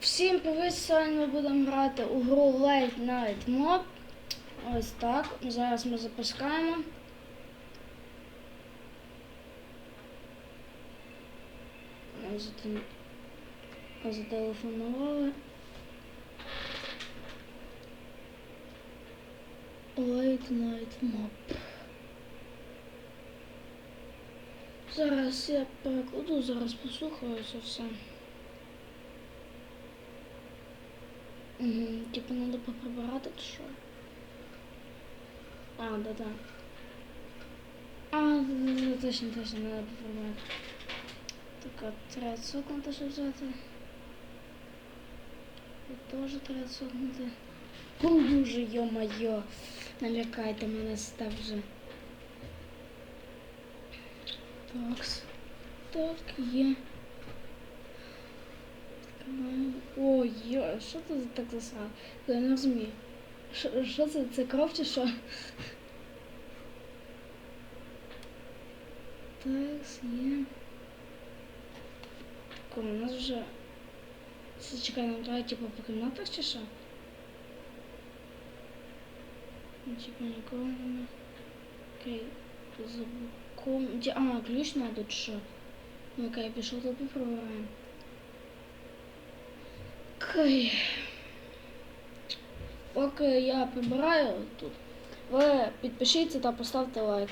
Всім привіт! Сьогодні ми будемо грати у гру Late Night Mob. Ось так. Зараз ми запускаємо. Зателефонували. Late Night Mob. Зараз я перекладу, зараз послухаю це все. Угу, типа надо поприбирати чи що? А, да, да. А, да, да, да, точно, точно, надо поприбирати. Так, а треба цокнути, щоб взяти. І теж треба цокнути. О, боже, йо-моє. Налякайте мене став вже. Такс. Так, є. Ой, йо, що це за так засрав? Я не розумію. Що, це? Це кров чи що? Такс, є. Так, у нас вже... Це, Чекай, нам треба типу по кімнатах чи що? Ну, Типа нікого нема. Окей, заблоком... Де... А, ключ надо чи що? Ну окей, пішов тут попробуємо. Окей. Поки я прибираю тут, ви підпишіться та поставте лайк.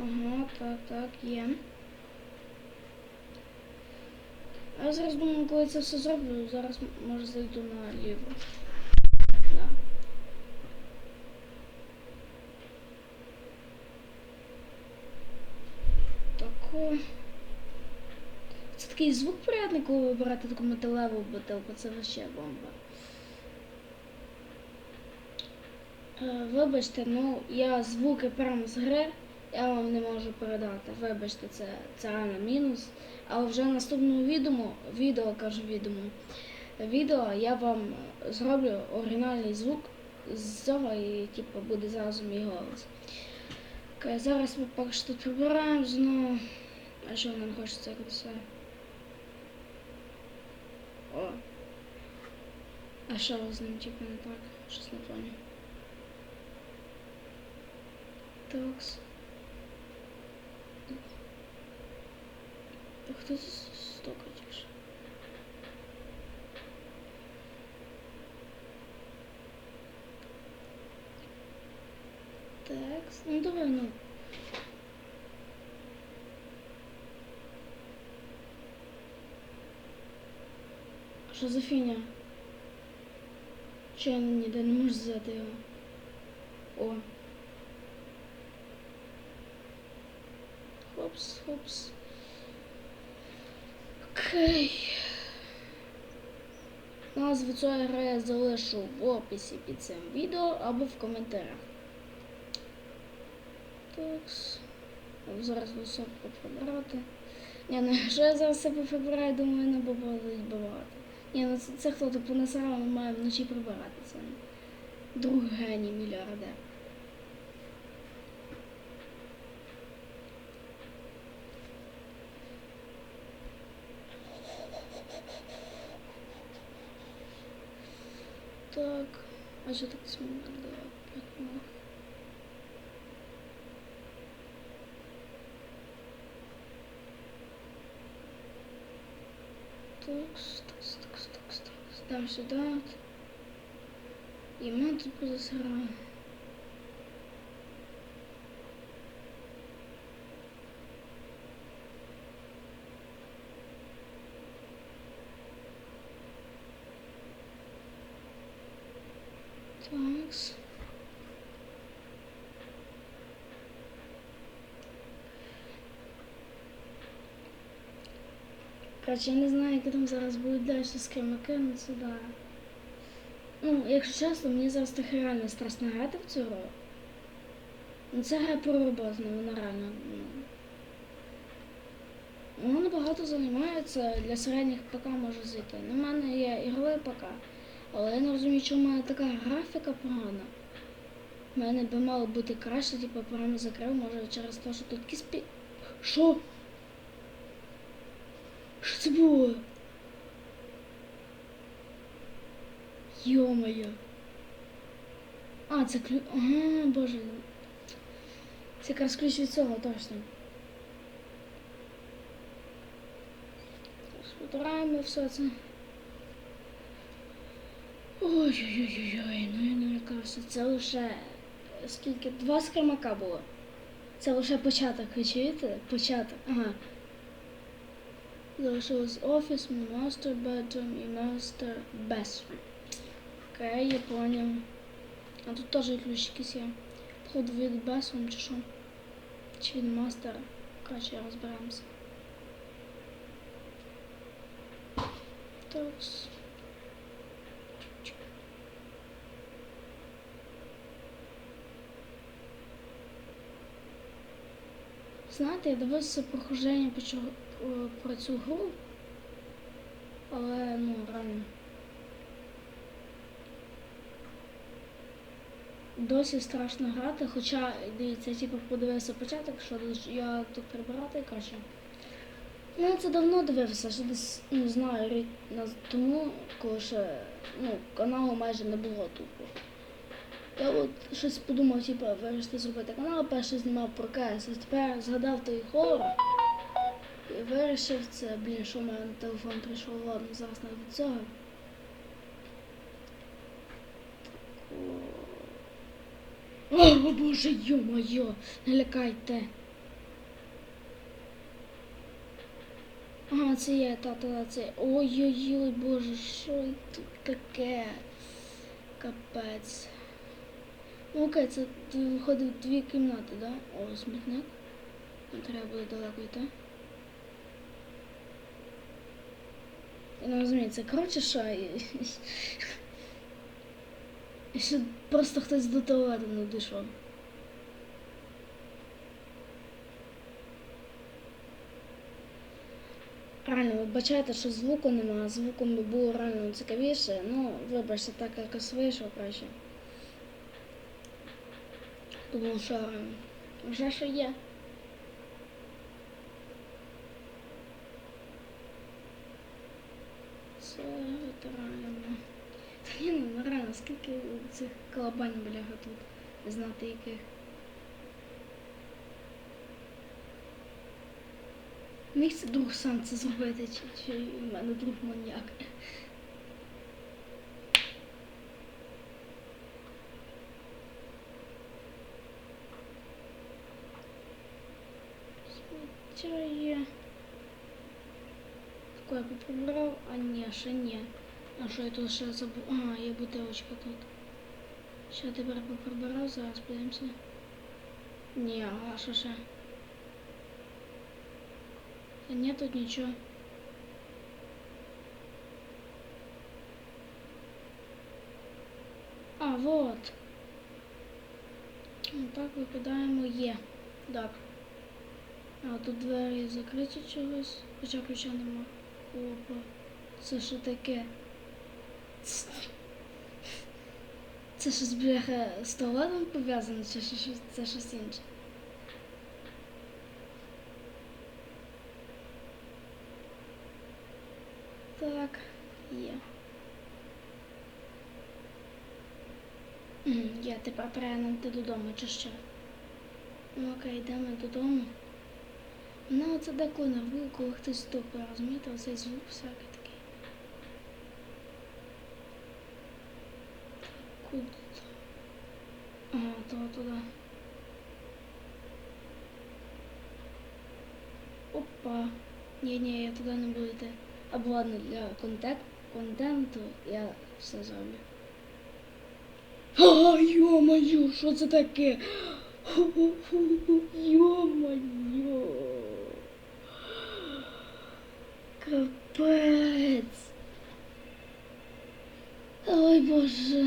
Ага, так, так, є. А я зараз думаю, коли це все зроблю, зараз може зайду на ліво. Да. Тако. Це такий звук приємний, коли ви берете таку металеву бутилку, це вообще бомба. Е, вибачте, ну я звуки прямо з гри, я вам не можу передати. Вибачте, це, це реально мінус. Але вже в наступному відео, відео кажу відео, відео я вам зроблю оригінальний звук з цього і типу, буде зразу мій голос. Зараз ми поки що тут прибираємо знову. А що нам як все? О. А що з ним типу не так? Щось не понял. Такс. А хто чи що? Такс. Ну давай, ну. Що за фігня? Чи я ніде не можу взяти його? О. Хопс, хопс. Окей. Назву цієї гри я залишу в описі під цим відео або в коментарях. Такс. Зараз все поприбирати. Ні, ну якщо я зараз все поприбираю, думаю, не буду відбивати. Ні, ну це, хто то понесрав, ми маємо вночі прибирати. Це друг геній мільярдер. Так, а що так смутно? Такс, такс, такс. Дам сюда. И мы Короче, я не знаю, які там зараз будуть далі скримаки, ну це да. Ну, якщо чесно, мені зараз так реально страшно грати в цю гру. Ну це гра про роботу, вона реально. Ну, вона багато займається, для середніх ПК може зайти. Ну, мене є ігровий ПК, але я не розумію, чому в мене така графіка погана. У мене би мало бути краще, типу програму закрив, може через те, що тут якісь пі... Що? Що це було? Йо-моє. А, це ключ. Ага, боже. Це якраз ключ від цього, точно. Збираємо все це. Ой-ой-ой-ой, ну я не лякався. Це лише скільки? Два скримака було. Це лише початок, ви чуєте? Початок. Ага. Залишилось офіс, master bedroom і master bathroom. Окей, я понял. А тут теж ключ якийсь є. Походу від bathroom чи що? Чи від мастера. Коротше, розберемося. Такс. Знаєте, я дивився прохождення по, чого- про цю гру, але ну реально. Досі страшно грати, хоча дивіться, типу подивився початок, що я тут прибирати каже. Ну, я це давно дивився, що десь не знаю, рік тому, коли ще ну, каналу майже не було тупо. Я от щось подумав, типу, вирішити зробити канал, перший знімав про КС, а тепер згадав той хорор. Вирішив це, блін, що в мене телефон прийшов, ладно, зараз не від цього. О, боже, йо-моє, не лякайте. Ага, це є, та-та, це. Ой-ой-ой, боже, що тут таке? Капець. Ну окей, це виходить дві кімнати, да? О, смітник. Треба буде далеко йти. Я не розумію, коротше що? І просто хтось до туалету не дійшов. Реально, вибачайте, що звуку немає, звуком би було реально цікавіше. Ну, вибачте, так якось вийшло краще. Тому що е, вже що є. Та ні, ну реально, скільки цих колобань бляха тут, не знати яких. Міг це друг сам це зробити, чи, чи в мене друг маньяк. Сміття я поприбирав, а ні, ще ні. А що я тут ще забув? Ага, є бутилочка тут. Ще тепер поприбирав, зараз подивимося. Ні, а що ще? Да нет тут ничего. А, вот. Ну, Так викидаємо є. Так. А тут двері закриті чогось, хоча ключа нема. Опа. Це що таке? Це щось бляха з туалетом пов'язано, чи це щось інше? Так, є. Є, тепер треба додому, чи що? Ну окей, йдемо додому. Мене оце деколи нервує, коли хтось стукає, розумієте, оцей звук всякий такий. Куди? то? Ага, то туди. Опа. Ні-ні, я туди не буду йти. Або ладно, для контент, контенту я все зроблю. А, йо-моє, що це таке? Йо-моє. Капець. Ой, боже,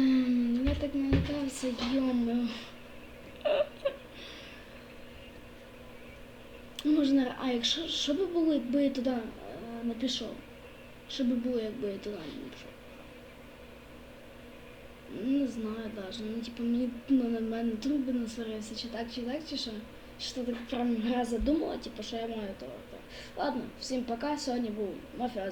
я так налякався, йо-моє. Можна, а якщо що би було, якби я туди е, не пішов? Що би було, якби я туди не пішов? Не знаю навіть. Ну, типу, мені ну, на мене труби насварився, чи так, чи так, чи що. що так прям гра задумала, типу, що я маю то. Ладно, всім пока. Сьогодні був мафіоз.